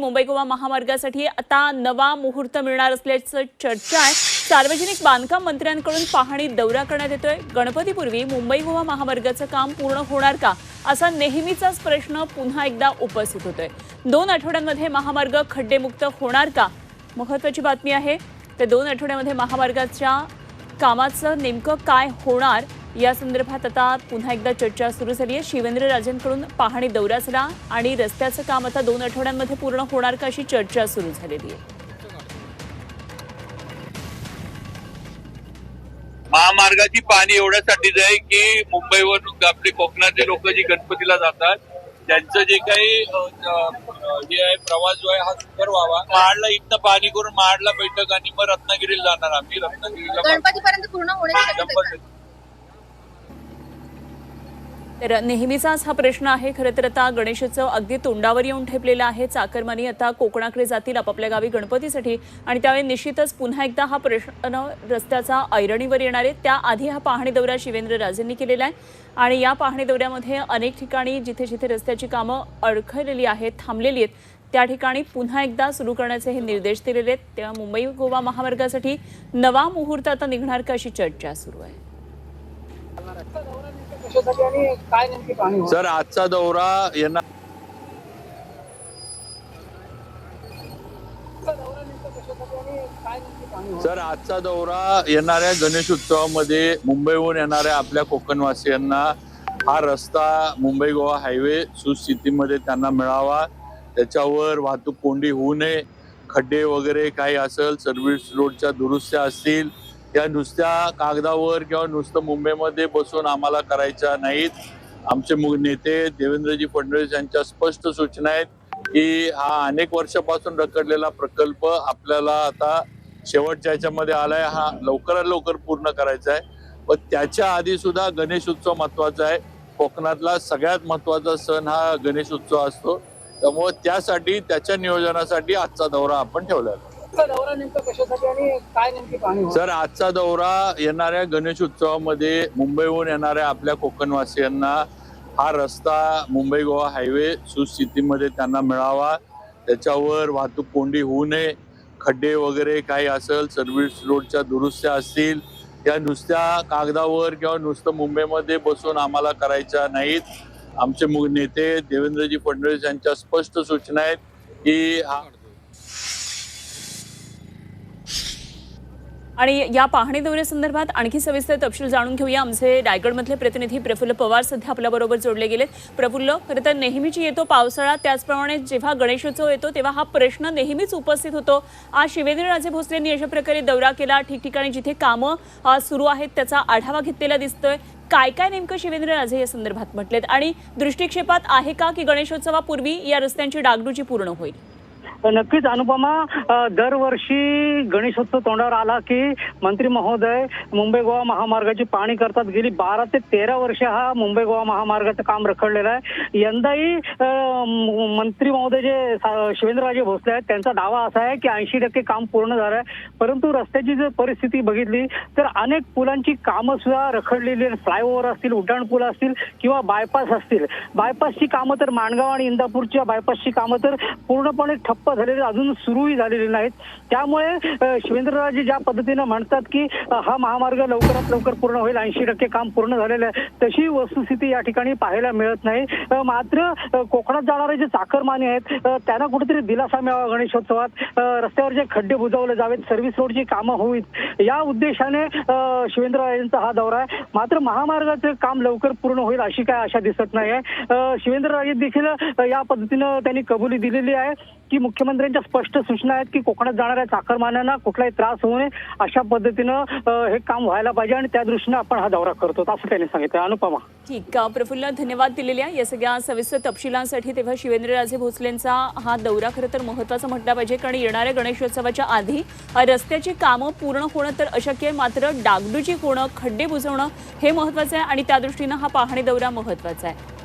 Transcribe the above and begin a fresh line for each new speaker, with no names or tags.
मुंबई गोवा महामार्गासाठी आता नवा मुहूर्त मिळणार असल्याचं चर्चा आहे. सार्वजनिक बांधकाम मंत्र्यांकडून पाहणी दौरा करण्यात येतोय. गणपतीपूर्वी मुंबई गोवा महामार्गाचं काम पूर्ण होणार का? असा नेहमीचाच प्रश्न पुन्हा एकदा उपस्थित होतोय. दोन आठवड्यांमध्ये महामार्ग खड्डेमुक्त होणार का? महत्वाची बातमी आहे. तर दोन आठवड्यामध्ये महामार्गाच्या कामाचं नेमकं काय होणार? या संदर्भात आता पुन्हा एकदा चर्चा सुरू झाली आहे शिवेंद्रराजेंकडून पाहणी दौरा झाला आणि रस्त्याचं काम आता दोन आठवड्यांमध्ये पूर्ण होणार का अशी चर्चा सुरू झालेली आहे
महामार्गाची पाणी एवढ्यासाठीच आहे की मुंबईवरून आपले कोकणातले लोक जी गणपतीला जातात त्यांचं जे काही हे आहे प्रवास जो आहे हा सुकर व्हावा महाडला इथनं पाणी करून महाडला बैठक आणि मग रत्नागिरीला जाणार आम्ही रत्नागिरीला मग
गणपतीपर्यंत पूर्ण होण्याची शक्यता
शंभर
आहे.
टक्के.
तर नेहमीचाच हा प्रश्न आहे. खरं तर आता गणेशोत्सव अगदी तोंडावर येऊन ठेपलेला आहे. चाकरमानी आता कोकणाकडे जातील आपापल्या गावी गणपतीसाठी आणि त्यावेळी निश्चितच पुन्हा एकदा हा प्रश्न रस्त्याचा ऐरणीवर येणार आहे. त्याआधी हा पाहणी दौरा शिवेंद्र राजेंनी केलेला आहे. आणि या पाहणी दौऱ्यामध्ये अनेक ठिकाणी जिथे जिथे रस्त्याची कामं अडखळलेली आहेत थांबलेली आहेत त्या ठिकाणी पुन्हा एकदा सुरू करण्याचे हे निर्देश दिलेले आहेत. तेव्हा मुंबई गोवा महामार्गासाठी नवा मुहूर्त आता निघणार का अशी चर्चा सुरू आहे
कशासाठी आणि काय नेमकी पाणी होतं?
सर आजचा दौरा यांना? सर आजचा दौरा येणाऱ्या गणेश उत्सवामध्ये मुंबईहून येणाऱ्या आपल्या कोकणवासियांना हा रस्ता मुंबई गोवा हायवे सुस्थितीमध्ये त्यांना मिळावा. त्याच्यावर वाहतूक कोंडी होऊ नये. खड्डे वगैरे काही असेल सर्व्हिस रोडच्या दुरुस्त्या असतील या नुसत्या कागदावर किंवा नुसतं मुंबईमध्ये बसून आम्हाला करायच्या नाहीत. आमचे मु- नेते देवेंद्रजी फडणवीस यांच्या स्पष्ट सूचना आहेत की हा अनेक वर्षापासून रखडलेला प्रकल्प आपल्याला आता शेवटच्या याच्यामध्ये आलाय. हा लवकरात लवकर पूर्ण करायचा आहे. व त्याच्या आधी सुद्धा गणेश उत्सव महत्त्वाचा आहे. कोकणातला सगळ्यात महत्त्वाचा सण हा गणेश उत्सव असतो. त्यामुळे त्यासाठी त्याच्या नियोजनासाठी आजचा दौरा आपण ठेवला आहे.
दौरा नेमका कशासाठी आणि काय नेमकी पाहणी
सर आजचा दौरा येणाऱ्या गणेश उत्सवामध्ये मुंबईहून येणाऱ्या आपल्या कोकणवासियांना हा रस्ता मुंबई गोवा हायवे सुस्थितीमध्ये त्यांना मिळावा. त्याच्यावर वाहतूक कोंडी होऊ नये. खड्डे वगैरे काही असेल सर्व्हिस रोडच्या दुरुस्त्या असतील त्या नुसत्या कागदावर किंवा नुसतं मुंबईमध्ये बसून आम्हाला करायच्या नाहीत. आमचे नेते देवेंद्रजी फडणवीस यांच्या स्पष्ट सूचना आहेत की
आणि या पाहणी दौऱ्यासंदर्भात आणखी सविस्तर तपशील जाणून घेऊया. आमचे रायगडमधले प्रतिनिधी प्रफुल्ल पवार सध्या आपल्याबरोबर जोडले गेलेत. प्रफुल्ल खरं तर नेहमीची येतो पावसाळा त्याचप्रमाणे जेव्हा गणेशोत्सव येतो तेव्हा हा प्रश्न नेहमीच उपस्थित होतो. आज शिवेंद्रराजे भोसलेंनी अशा प्रकारे दौरा केला. ठिकठिकाणी जिथे कामं सुरू आहेत त्याचा आढावा घेतलेला दिसतोय. काय काय नेमकं शिवेंद्रराजे या संदर्भात म्हटलेत? आणि दृष्टिक्षेपात आहे का की गणेशोत्सवापूर्वी या रस्त्यांची डागडुजी पूर्ण होईल?
नक्कीच अनुपमा दरवर्षी गणेशोत्सव तोंडावर आला की मंत्री महोदय मुंबई गोवा महामार्गाची पाहणी करतात. गेली बारा ते तेरा वर्ष हा मुंबई गोवा महामार्गाचं काम रखडलेलं आहे. यंदाही मंत्री महोदय जे शिवेंद्रराजे भोसले आहेत त्यांचा दावा असा आहे की ऐंशी टक्के काम पूर्ण झालं आहे. परंतु रस्त्याची जर परिस्थिती बघितली तर अनेक पुलांची कामं सुद्धा रखडलेली आहेत. फ्लायओव्हर असतील उड्डाणपूल असतील किंवा बायपास असतील. बायपासची कामं तर माणगाव आणि इंदापूरच्या बायपासची कामं तर पूर्णपणे ठप्प झालेली अजून सुरूही झालेली नाहीत. त्यामुळे शिवेंद्रराजे ज्या पद्धतीनं म्हणतात की हा महामार्ग लवकरात लवकर पूर्ण होईल ऐंशी टक्के काम पूर्ण झालेलं आहे तशी वस्तुस्थिती या ठिकाणी पाहायला मिळत नाही. मात्र कोकणात जाणारे जे चाकरमानी आहेत त्यांना कुठेतरी दिलासा मिळावा गणेशोत्सवात. रस्त्यावर जे खड्डे बुजवले जावेत सर्व्हिस रोडची कामं होईत या उद्देशाने शिवेंद्रराजेंचा हा दौरा आहे. मात्र महामार्गाचं काम लवकर पूर्ण होईल अशी काय आशा दिसत नाही आहे शिवेंद्रराजे देखील या पद्धतीनं त्यांनी कबुली दिलेली आहे की मुख्य मुख्यमंत्र्यांच्या स्पष्ट सूचना आहेत की कोकणात जाणाऱ्या चाकरमान्यांना कुठलाही त्रास होऊ नये अशा पद्धतीनं हे काम व्हायला पाहिजे आणि त्या दृष्टीनं आपण हा दौरा करतो. असं त्यांनी सांगितलं. अनुपमा.
ठीक. आहे. प्रफुल्ल धन्यवाद दिलेल्या या सगळ्या सविस्तर तपशिलांसाठी तेव्हा शिवेंद्रराजे भोसलेंचा हा दौरा खरं तर महत्त्वाचा म्हटला पाहिजे कारण येणाऱ्या गणेशोत्सवाच्या आधी रस्त्याची कामं पूर्ण होणं तर अशक्य आहे मात्र डागडुजी होणं खड्डे बुजवणं हे महत्त्वाचं आहे आणि त्या दृष्टीनं हा पाहणी दौरा महत्त्वाचा आहे.